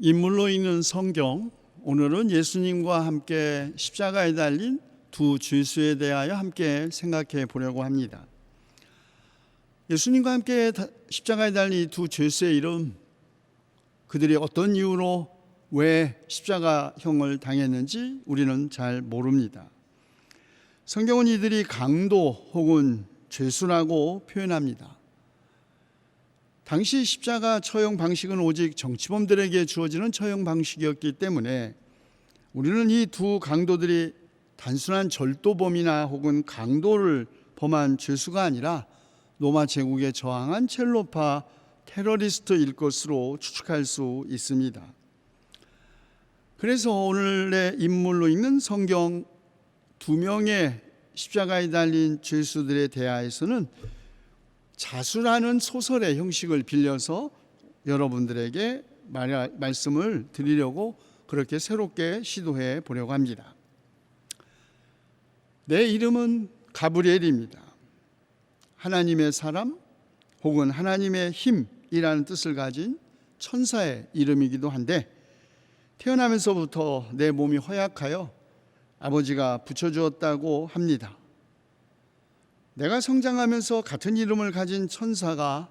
인물로 읽는 성경 오늘은 예수님과 함께 십자가에 달린 두 죄수에 대하여 함께 생각해 보려고 합니다. 예수님과 함께 다- 십자가에 달린 두 죄수의 이름 그들이 어떤 이유로 왜 십자가형을 당했는지 우리는 잘 모릅니다. 성경은 이들이 강도 혹은 죄수라고 표현합니다. 당시 십자가 처형 방식은 오직 정치범들에게 주어지는 처형 방식이었기 때문에 우리는 이 두 강도들이 단순한 절도범이나 혹은 강도를 범한 죄수가 아니라 로마 제국에 저항한 첼로파 테러리스트일 것으로 추측할 수 있습니다. 그래서 오늘의 인물로 읽는 성경 두 명의 십자가에 달린 죄수들에 대하여서는 자수라는 소설의 형식을 빌려서 여러분들에게 말, 말씀을 드리려고 그렇게 새롭게 시도해 보려고 합니다. 내 이름은 가브리엘입니다. 하나님의 사람 혹은 하나님의 힘이라는 뜻을 가진 천사의 이름이기도 한데 태어나면서부터 내 몸이 허약하여 아버지가 붙여주었다고 합니다. 내가 성장하면서 같은 이름을 가진 천사가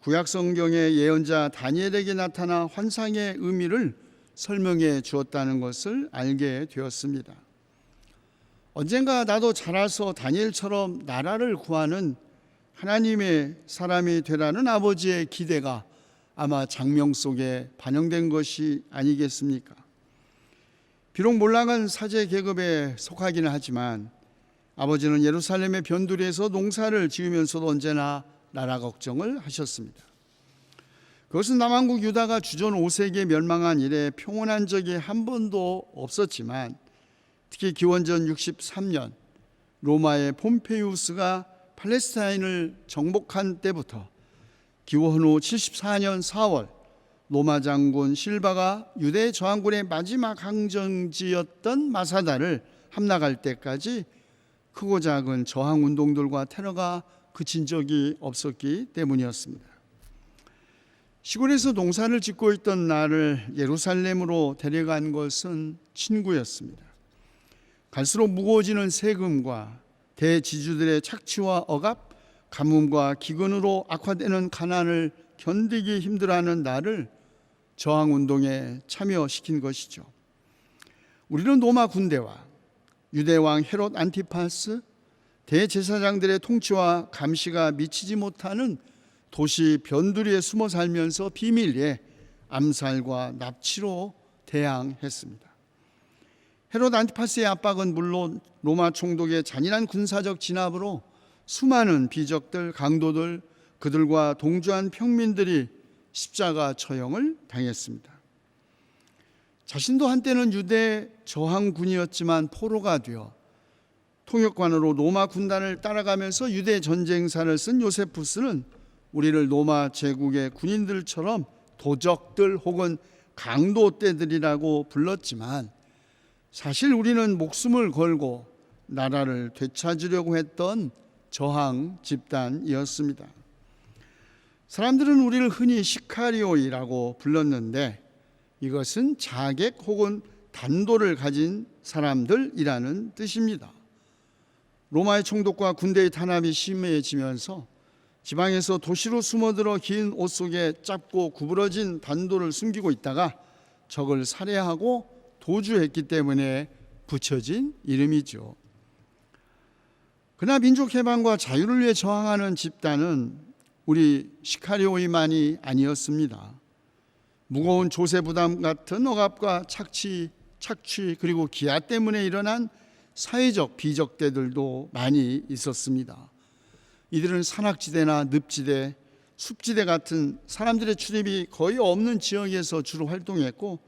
구약 성경의 예언자 다니엘에게 나타나 환상의 의미를 설명해 주었다는 것을 알게 되었습니다. 언젠가 나도 자라서 다니엘처럼 나라를 구하는 하나님의 사람이 되라는 아버지의 기대가 아마 장명 속에 반영된 것이 아니겠습니까? 비록 몰락한 사제 계급에 속하기는 하지만 아버지는 예루살렘의 변두리에서 농사를 지으면서도 언제나 나라 걱정을 하셨습니다. 그것은 남한국 유다가 주전 5세기에 멸망한 이래 평온한 적이 한 번도 없었지만 특히 기원전 63년 로마의 폼페이우스가 팔레스타인을 정복한 때부터 기원 후 74년 4월 로마 장군 실바가 유대 저항군의 마지막 항전지였던 마사다를 함락할 때까지 크고 작은 저항 운동들과 테러가 그친 적이 없었기 때문이었습니다. 시골에서 농사를 짓고 있던 나를 예루살렘으로 데려간 것은 친구였습니다. 갈수록 무거워지는 세금과 대지주들의 착취와 억압, 가뭄과 기근으로 악화되는 가난을 견디기 힘들어하는 나를 저항 운동에 참여시킨 것이죠. 우리는 로마 군대와 유대 왕 헤롯 안티파스 대제사장들의 통치와 감시가 미치지 못하는 도시 변두리에 숨어 살면서 비밀리에 암살과 납치로 대항했습니다. 헤롯 안티파스의 압박은 물론 로마 총독의 잔인한 군사적 진압으로 수많은 비적들, 강도들, 그들과 동조한 평민들이 십자가 처형을 당했습니다. 자신도 한때는 유대 저항군이었지만 포로가 되어 통역관으로 로마 군단을 따라가면서 유대 전쟁사를 쓴 요세푸스는 우리를 로마 제국의 군인들처럼 도적들 혹은 강도떼들이라고 불렀지만 사실 우리는 목숨을 걸고 나라를 되찾으려고 했던 저항 집단이었습니다. 사람들은 우리를 흔히 시카리오이라고 불렀는데 이것은 자객 혹은 단도를 가진 사람들이라는 뜻입니다. 로마의 총독과 군대의 탄압이 심해지면서 지방에서 도시로 숨어들어 긴 옷 속에 짧고 구부러진 단도를 숨기고 있다가 적을 살해하고 도주했기 때문에 붙여진 이름이죠. 그러나 민족 해방과 자유를 위해 저항하는 집단은 우리 시카리오이만이 아니었습니다. 무거운 조세 부담 같은 억압과 착취, 착취 그리고 기아 때문에 일어난 사회적 비적대들도 많이 있었습니다. 이들은 산악지대나 늪지대, 숲지대 같은 사람들의 출입이 거의 없는 지역에서 주로 활동했고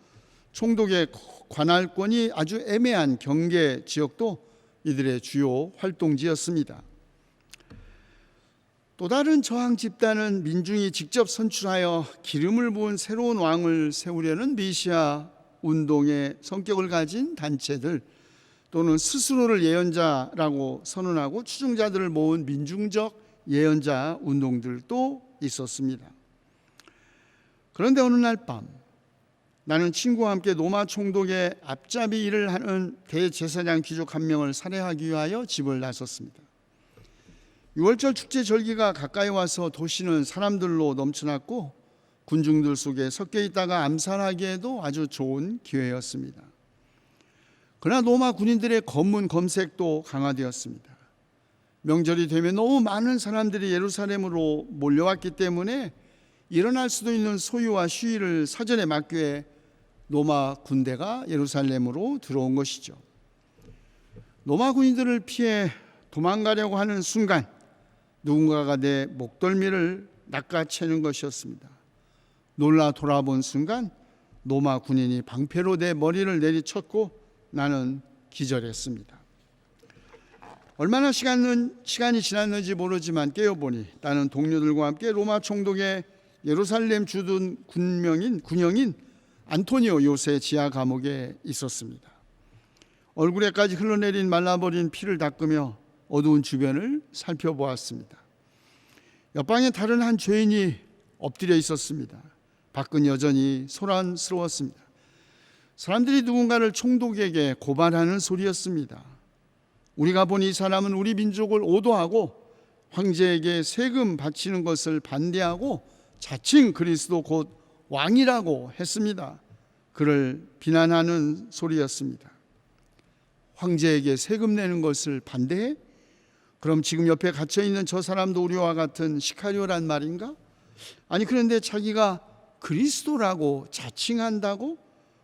총독의 관할권이 아주 애매한 경계 지역도 이들의 주요 활동지였습니다. 또 다른 저항 집단은 민중이 직접 선출하여 기름을 부은 새로운 왕을 세우려는 메시아 운동의 성격을 가진 단체들 또는 스스로를 예언자라고 선언하고 추종자들을 모은 민중적 예언자 운동들도 있었습니다. 그런데 어느 날 밤 나는 친구와 함께 로마 총독의 앞잡이 일을 하는 대제사장 귀족 한 명을 살해하기 위하여 집을 나섰습니다. 6월절 축제 절기가 가까이 와서 도시는 사람들로 넘쳐났고 군중들 속에 섞여 있다가 암살하기에도 아주 좋은 기회였습니다. 그러나 로마 군인들의 검문 검색도 강화되었습니다. 명절이 되면 너무 많은 사람들이 예루살렘으로 몰려왔기 때문에 일어날 수도 있는 소유와 시위를 사전에 막기 위해 로마 군대가 예루살렘으로 들어온 것이죠. 로마 군인들을 피해 도망가려고 하는 순간 누군가가 내 목덜미를 낚아채는 것이었습니다. 놀라 돌아본 순간 로마 군인이 방패로 내 머리를 내리쳤고 나는 기절했습니다. 얼마나 시간은 시간이 지났는지 모르지만 깨어보니 나는 동료들과 함께 로마 총독의 예루살렘 주둔 군명인 군영인 안토니오 요새 지하 감옥에 있었습니다. 얼굴에까지 흘러내린 말라버린 피를 닦으며 어두운 주변을 살펴보았습니다. 옆방에 다른 한 죄인이 엎드려 있었습니다. 밖은 여전히 소란스러웠습니다. 사람들이 누군가를 총독에게 고발하는 소리였습니다. 우리가 본 이 사람은 우리 민족을 오도하고 황제에게 세금 바치는 것을 반대하고 자칭 그리스도 곧 왕이라고 했습니다. 그를 비난하는 소리였습니다. 황제에게 세금 내는 것을 반대해? 그럼 지금 옆에 갇혀 있는 저 사람도 우리와 같은 시카리오란 말인가? 아니 그런데 자기가 그리스도라고 자칭한다고?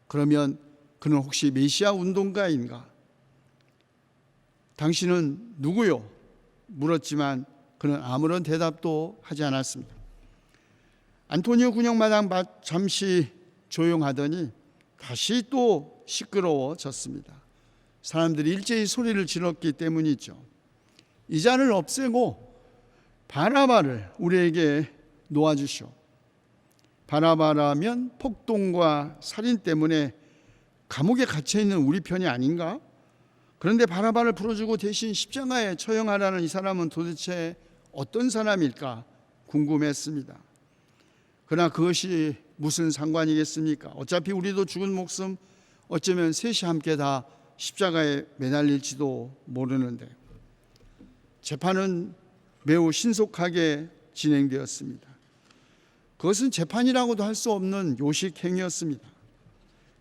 그러면 그는 혹시 메시아 운동가인가? 당신은 누구요? 물었지만 그는 아무런 대답도 하지 않았습니다. 안토니오 군영마당 잠시 조용하더니 다시 또 시끄러워졌습니다. 사람들이 일제히 소리를 질렀기 때문이죠. 이 잔을 없애고 바나바를 우리에게 놓아주시오. 바나바라면 폭동과 살인 때문에 감옥에 갇혀 있는 우리 편이 아닌가? 그런데 바나바를 풀어주고 대신 십자가에 처형하라는 이 사람은 도대체 어떤 사람일까 궁금했습니다. 그러나 그것이 무슨 상관이겠습니까? 어차피 우리도 죽은 목숨 어쩌면 셋이 함께 다 십자가에 매달릴지도 모르는데 재판은 매우 신속하게 진행되었습니다. 그것은 재판이라고도 할 수 없는 요식 행위였습니다.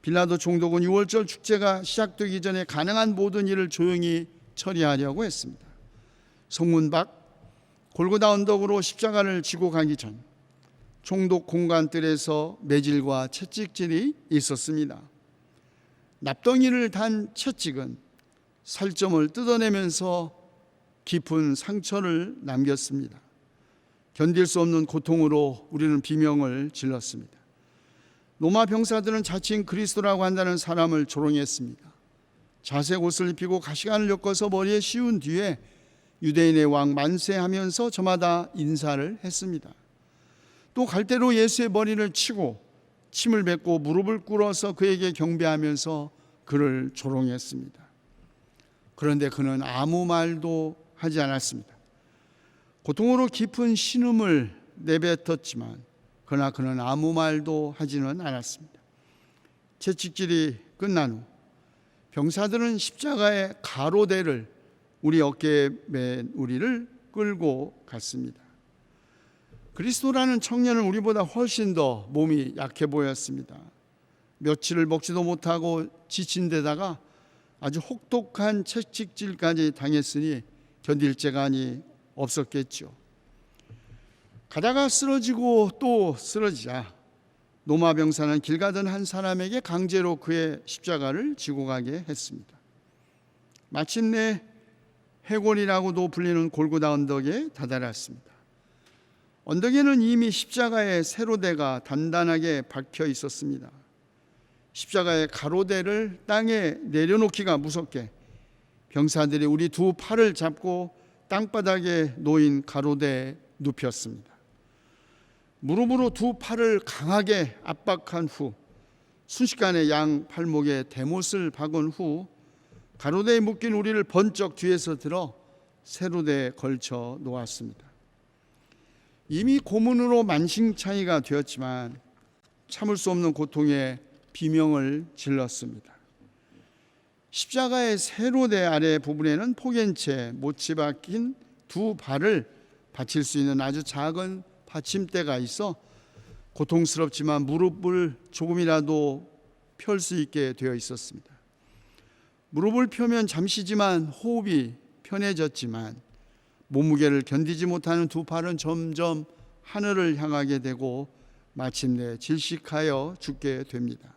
빌라도 총독은 6월절 축제가 시작되기 전에 가능한 모든 일을 조용히 처리하려고 했습니다. 성문 밖 골고다 언덕으로 십자가를 지고 가기 전 총독 공간들에서 매질과 채찍질이 있었습니다. 납덩이를 단 채찍은 살점을 뜯어내면서 깊은 상처를 남겼습니다. 견딜 수 없는 고통으로 우리는 비명을 질렀습니다. 로마 병사들은 자칭 그리스도라고 한다는 사람을 조롱했습니다. 자색 옷을 입히고 가시관을 엮어서 머리에 씌운 뒤에 유대인의 왕 만세하면서 저마다 인사를 했습니다. 또 갈대로 예수의 머리를 치고 침을 뱉고 무릎을 꿇어서 그에게 경배하면서 그를 조롱했습니다. 그런데 그는 아무 말도 하지 않았습니다. 고통으로 깊은 신음을 내뱉었지만 그러나 그는 아무 말도 하지는 않았습니다. 채찍질이 끝난 후 병사들은 십자가의 가로대를 우리 어깨에 맨 우리를 끌고 갔습니다. 그리스도라는 청년은 우리보다 훨씬 더 몸이 약해 보였습니다. 며칠을 먹지도 못하고 지친 데다가 아주 혹독한 채찍질까지 당했으니 견딜 재간이 없었겠죠. 가다가 쓰러지고 또 쓰러지자 노마 병사는 길 가던 한 사람에게 강제로 그의 십자가를 지고 가게 했습니다. 마침내 해골이라고도 불리는 골고다 언덕에 다다랐습니다. 언덕에는 이미 십자가의 세로대가 단단하게 박혀 있었습니다. 십자가의 가로대를 땅에 내려놓기가 무섭게 병사들이 우리 두 팔을 잡고 땅바닥에 놓인 가로대에 눕혔습니다. 무릎으로 두 팔을 강하게 압박한 후 순식간에 양 팔목에 대못을 박은 후 가로대에 묶인 우리를 번쩍 뒤에서 들어 세로대에 걸쳐 놓았습니다. 이미 고문으로 만신창이가 되었지만 참을 수 없는 고통에 비명을 질렀습니다. 십자가의 세로대 아래 부분에는 포개채 못이 박힌 두 발을 받칠 수 있는 아주 작은 받침대가 있어 고통스럽지만 무릎을 조금이라도 펼 수 있게 되어 있었습니다. 무릎을 펴면 잠시지만 호흡이 편해졌지만 몸무게를 견디지 못하는 두 팔은 점점 하늘을 향하게 되고 마침내 질식하여 죽게 됩니다.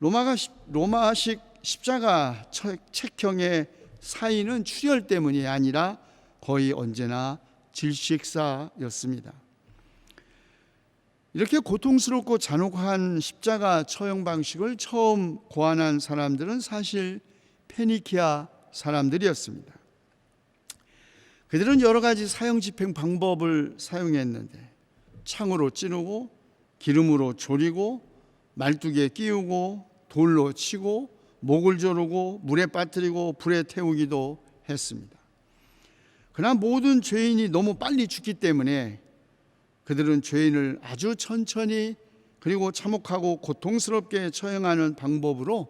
로마가 로마식 십자가 책형의 사인은 출혈 때문이 아니라 거의 언제나 질식사였습니다. 이렇게 고통스럽고 잔혹한 십자가 처형 방식을 처음 고안한 사람들은 사실 페니키아 사람들이었습니다. 그들은 여러 가지 사형 집행 방법을 사용했는데 창으로 찌르고 기름으로 조리고 말뚝에 끼우고 돌로 치고 목을 조르고 물에 빠뜨리고 불에 태우기도 했습니다. 그러나 모든 죄인이 너무 빨리 죽기 때문에 그들은 죄인을 아주 천천히 그리고 참혹하고 고통스럽게 처형하는 방법으로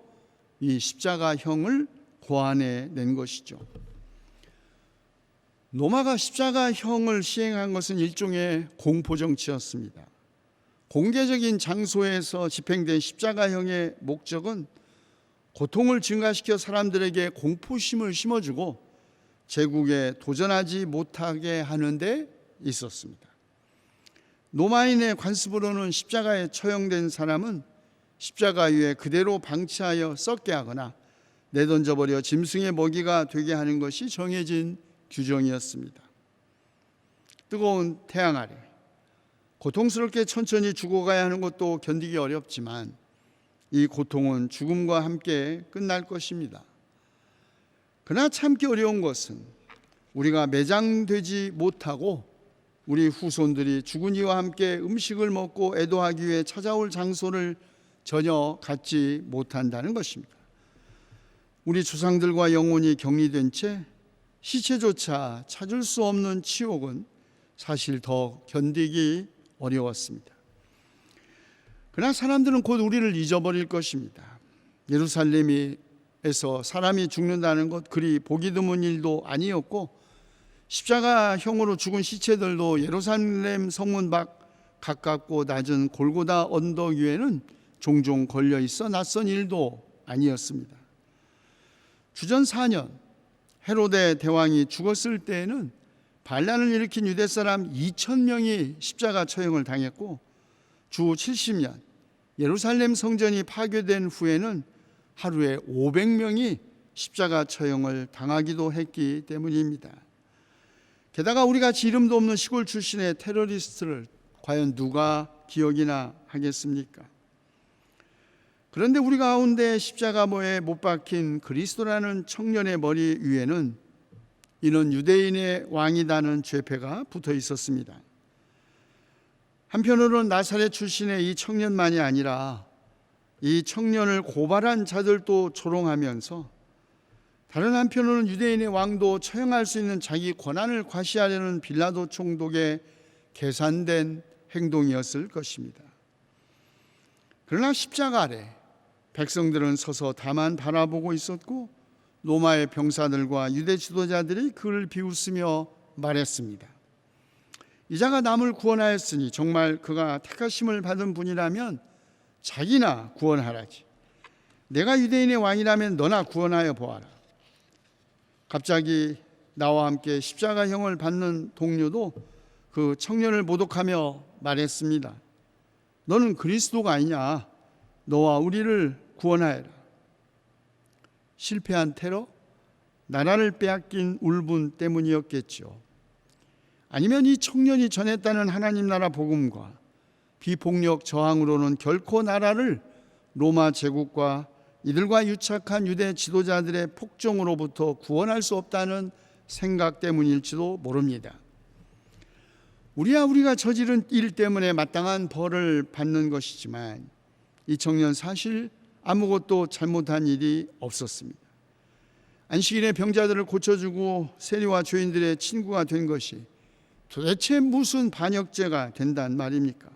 이 십자가형을 고안해 낸 것이죠. 로마가 십자가형을 시행한 것은 일종의 공포 정치였습니다. 공개적인 장소에서 집행된 십자가형의 목적은 고통을 증가시켜 사람들에게 공포심을 심어주고 제국에 도전하지 못하게 하는 데 있었습니다. 로마인의 관습으로는 십자가에 처형된 사람은 십자가 위에 그대로 방치하여 썩게 하거나 내던져 버려 짐승의 먹이가 되게 하는 것이 정해진 규정이었습니다. 뜨거운 태양 아래 고통스럽게 천천히 죽어가야 하는 것도 견디기 어렵지만 이 고통은 죽음과 함께 끝날 것입니다. 그러나 참기 어려운 것은 우리가 매장되지 못하고 우리 후손들이 죽은 이와 함께 음식을 먹고 애도하기 위해 찾아올 장소를 전혀 갖지 못한다는 것입니다. 우리 조상들과 영혼이 격리된 채 시체조차 찾을 수 없는 치욕은 사실 더 견디기 어려웠습니다. 그러나 사람들은 곧 우리를 잊어버릴 것입니다. 예루살렘에서 사람이 죽는다는 것 그리 보기 드문 일도 아니었고 십자가형으로 죽은 시체들도 예루살렘 성문 밖 가깝고 낮은 골고다 언덕 위에는 종종 걸려 있어 낯선 일도 아니었습니다. 주전 4년 헤로데 대왕이 죽었을 때에는 반란을 일으킨 유대 사람 2천 명이 십자가 처형을 당했고 주 70년 예루살렘 성전이 파괴된 후에는 하루에 500명이 십자가 처형을 당하기도 했기 때문입니다. 게다가 우리 같이 이름도 없는 시골 출신의 테러리스트를 과연 누가 기억이나 하겠습니까? 그런데 우리 가운데 십자가모에 못 박힌 그리스도라는 청년의 머리 위에는 이는 유대인의 왕이다는 죄패가 붙어 있었습니다. 한편으로는 나사렛 출신의 이 청년만이 아니라 이 청년을 고발한 자들도 조롱하면서 다른 한편으로는 유대인의 왕도 처형할 수 있는 자기 권한을 과시하려는 빌라도 총독의 계산된 행동이었을 것입니다. 그러나 십자가 아래 백성들은 서서 다만 바라보고 있었고 로마의 병사들과 유대 지도자들이 그를 비웃으며 말했습니다. 이자가 남을 구원하였으니 정말 그가 택하심을 받은 분이라면 자기나 구원하라지. 내가 유대인의 왕이라면 너나 구원하여 보아라. 갑자기 나와 함께 십자가형을 받는 동료도 그 청년을 모독하며 말했습니다. 너는 그리스도가 아니냐? 너와 우리를 구원하여라. 실패한 테러, 나라를 빼앗긴 울분 때문이었겠죠. 아니면 이 청년이 전했다는 하나님 나라 복음과 비폭력 저항으로는 결코 나라를 로마 제국과 이들과 유착한 유대 지도자들의 폭정으로부터 구원할 수 없다는 생각 때문일지도 모릅니다. 우리야 우리가 저지른 일 때문에 마땅한 벌을 받는 것이지만 이 청년 사실 아무것도 잘못한 일이 없었습니다. 안식일에 병자들을 고쳐주고 세리와 죄인들의 친구가 된 것이 도대체 무슨 반역죄가 된단 말입니까?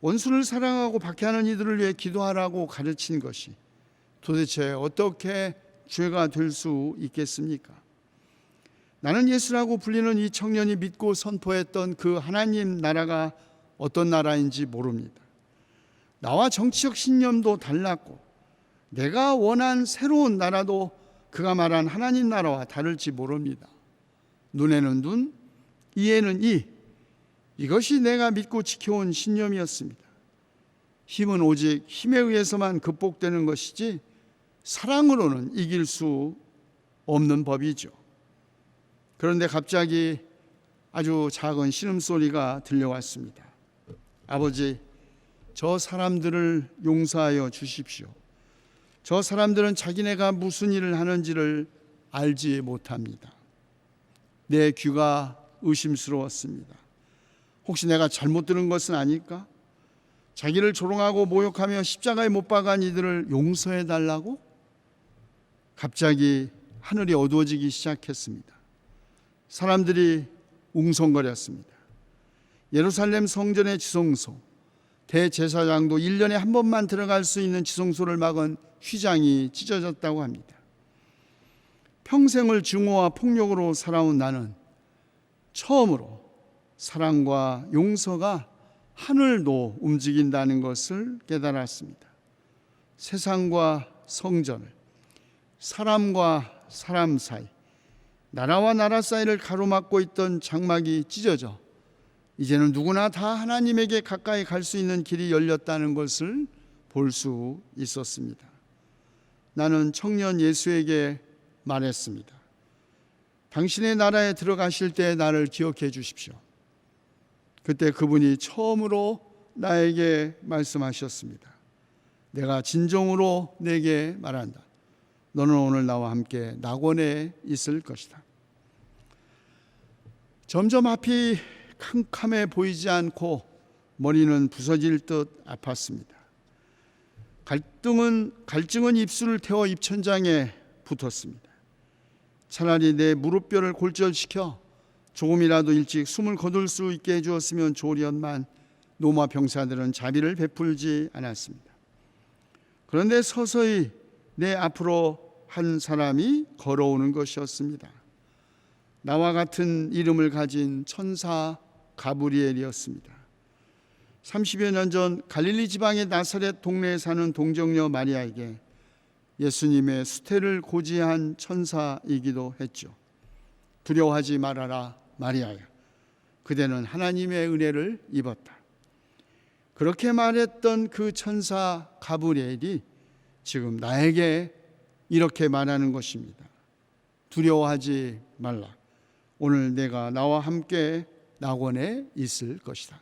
원수를 사랑하고 박해하는 이들을 위해 기도하라고 가르친 것이 도대체 어떻게 죄가 될 수 있겠습니까? 나는 예수라고 불리는 이 청년이 믿고 선포했던 그 하나님 나라가 어떤 나라인지 모릅니다. 나와 정치적 신념도 달랐고 내가 원한 새로운 나라도 그가 말한 하나님 나라와 다를지 모릅니다. 눈에는 눈, 이에는 이. 이것이 내가 믿고 지켜온 신념이었습니다. 힘은 오직 힘에 의해서만 극복되는 것이지 사랑으로는 이길 수 없는 법이죠. 그런데 갑자기 아주 작은 신음소리가 들려왔습니다. 아버지, 저 사람들을 용서하여 주십시오. 저 사람들은 자기네가 무슨 일을 하는지를 알지 못합니다. 내 귀가 의심스러웠습니다. 혹시 내가 잘못 들은 것은 아닐까? 자기를 조롱하고 모욕하며 십자가에 못 박은 이들을 용서해 달라고? 갑자기 하늘이 어두워지기 시작했습니다. 사람들이 웅성거렸습니다. 예루살렘 성전의 지성소, 대제사장도 1년에 한 번만 들어갈 수 있는 지성소를 막은 휘장이 찢어졌다고 합니다. 평생을 증오와 폭력으로 살아온 나는 처음으로 사랑과 용서가 하늘도 움직인다는 것을 깨달았습니다. 세상과 성전을 사람과 사람 사이 나라와 나라 사이를 가로막고 있던 장막이 찢어져 이제는 누구나 다 하나님에게 가까이 갈 수 있는 길이 열렸다는 것을 볼 수 있었습니다. 나는 청년 예수에게 말했습니다. 당신의 나라에 들어가실 때 나를 기억해 주십시오. 그때 그분이 처음으로 나에게 말씀하셨습니다. 내가 진정으로 내게 말한다. 너는 오늘 나와 함께 낙원에 있을 것이다. 점점 앞이 캄캄해 보이지 않고 머리는 부서질 듯 아팠습니다. 갈등은 갈증은 입술을 태워 입천장에 붙었습니다. 차라리 내 무릎뼈를 골절시켜 조금이라도 일찍 숨을 거둘 수 있게 해주었으면 좋으련만 노마 병사들은 자비를 베풀지 않았습니다. 그런데 서서히 내 앞으로 한 사람이 걸어오는 것이었습니다. 나와 같은 이름을 가진 천사 가브리엘이었습니다. 30여 년 전 갈릴리 지방의 나사렛 동네에 사는 동정녀 마리아에게 예수님의 수태를 고지한 천사이기도 했죠. 두려워하지 말아라 마리아야. 그대는 하나님의 은혜를 입었다. 그렇게 말했던 그 천사 가브리엘이 지금 나에게 이렇게 말하는 것입니다. 두려워하지 말라. 오늘 내가 나와 함께 낙원에 있을 것이다.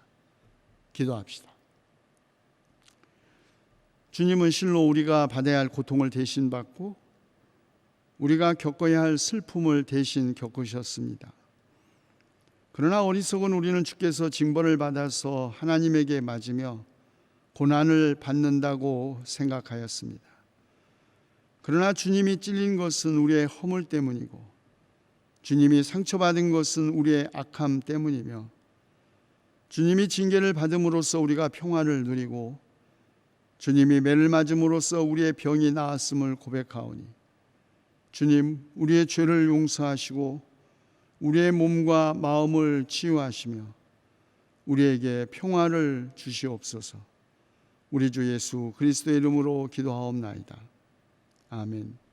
기도합시다. 주님은 실로 우리가 받아야 할 고통을 대신 받고 우리가 겪어야 할 슬픔을 대신 겪으셨습니다. 그러나 어리석은 우리는 주께서 징벌을 받아서 하나님에게 맞으며 고난을 받는다고 생각하였습니다. 그러나 주님이 찔린 것은 우리의 허물 때문이고 주님이 상처받은 것은 우리의 악함 때문이며 주님이 징계를 받음으로써 우리가 평화를 누리고 주님이 매를 맞음으로써 우리의 병이 나았음을 고백하오니 주님 우리의 죄를 용서하시고 우리의 몸과 마음을 치유하시며 우리에게 평화를 주시옵소서. 우리 주 예수 그리스도의 이름으로 기도하옵나이다. 아멘.